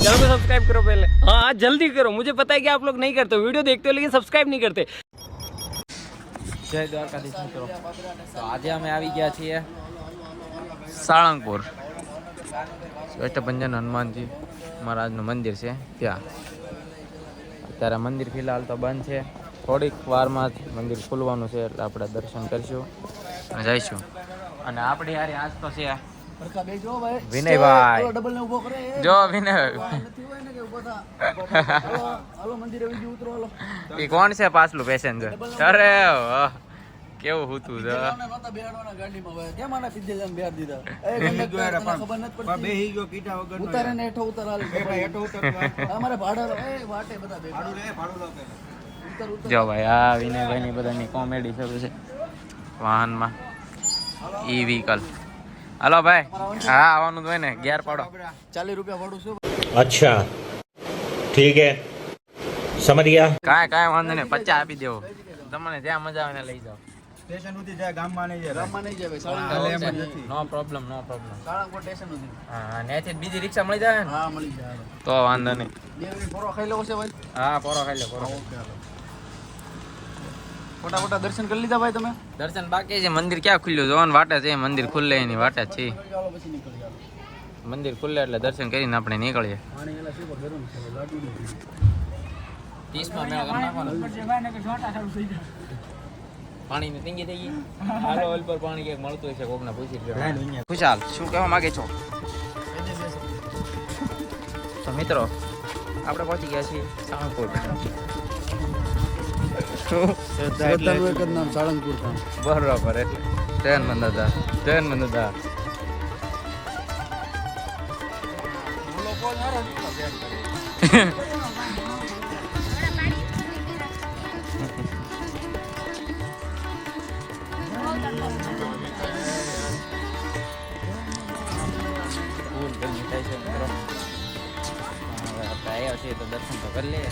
Channel को subscribe करो पहले हाँ जल्दी करो मुझे पता है कि आप लोग नहीं करते हो वीडियो देखते हो लेकिन सब्सक्राइब नहीं करते જય દ્વારકાધીશ મિત્રો તો આજે અમે આવી ગયા છીએ સાળંગપુર અષ્ટભંજન હનુમાનજી મહારાજનું મંદિર છે ત્યાં અત્યારે મંદિર ફિલહાલ તો બંધ છે થોડીક વારમાં જ મંદિર ખુલવાનું છે એટલે આપણે દર્શન કરીશું અને જઈશું અને આપણી યાર આજ તો છે વિનયભાઈ. જો વિનય. એ કોણ છે પાછલું પેસેન્જર અરે કેવું હતું છે જો ભાઈ આ. વિનયભાઈ ની બધાની કોમેડી શરૂ છે વાહનમાં. ઈ વ્હીકલ હલો ભાઈ. હા આવવાનું હોય ને. ગેર પાડો. ચાલીસ રૂપિયા પડું છું અચ્છા. ઠીક હે. સમજ ગયા કાંઈ કાંઈ વાંધો નહીં. પચાસ આપી દેવો. તમને જ્યાં મજા આવે ને લઈ જાઓ. નો પ્રોબ્લેમ નો પ્રોબ્લેમ હા ત્યાંથી બીજી રિક્ષા મળી જાય તો વાંધો નહીં. પોરો ખાઈ લો છે ભાઈ? હા પોરો ખાઈ લો પોરો ફોટા ફોટા દર્શન કરી લીધા ભાઈ તમે? દર્શન બાકી છે. મંદિર ક્યાં ખુલ્યું જોવાનું વાટે છે. મંદિર ખુલ્લે, એની વાટે છે. મંદિર ખુલ્લે એટલે દર્શન કરીને આપણે નીકળીએ. પાણી ટીંગી થઈ ગઈ. હાલો ઓલ પર પાણી ક્યાંક મળતું હશે કોકને પૂછી ખુશાલ, શું કહેવા માંગે છો? તો મિત્રો, આપણે પહોંચી ગયા છીએ શ્રદ્ધાનું એક જ નામ સાળંગપુર ગામ બરોબર એટલે. ટ્રેનમાં દાદા ટ્રેનમાં દાદા ફૂલ ગરમી થાય છે મિત્રો આપણે આવ્યા છીએ તો દર્શન તો કરી લઈએ.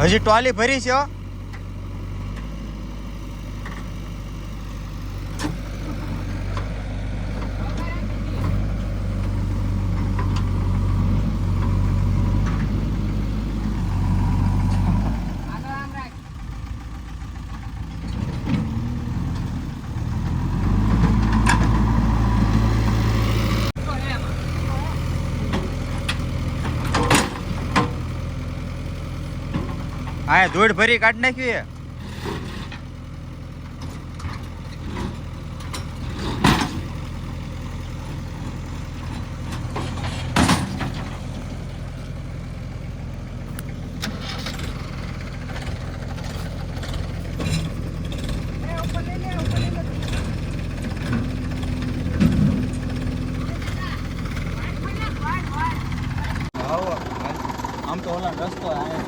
હજી ટોલી ભરી છે હો. હા ધૂળ ભરી કાઢી નાખ્યું એ આમ તો ઓલા રસ્તો આ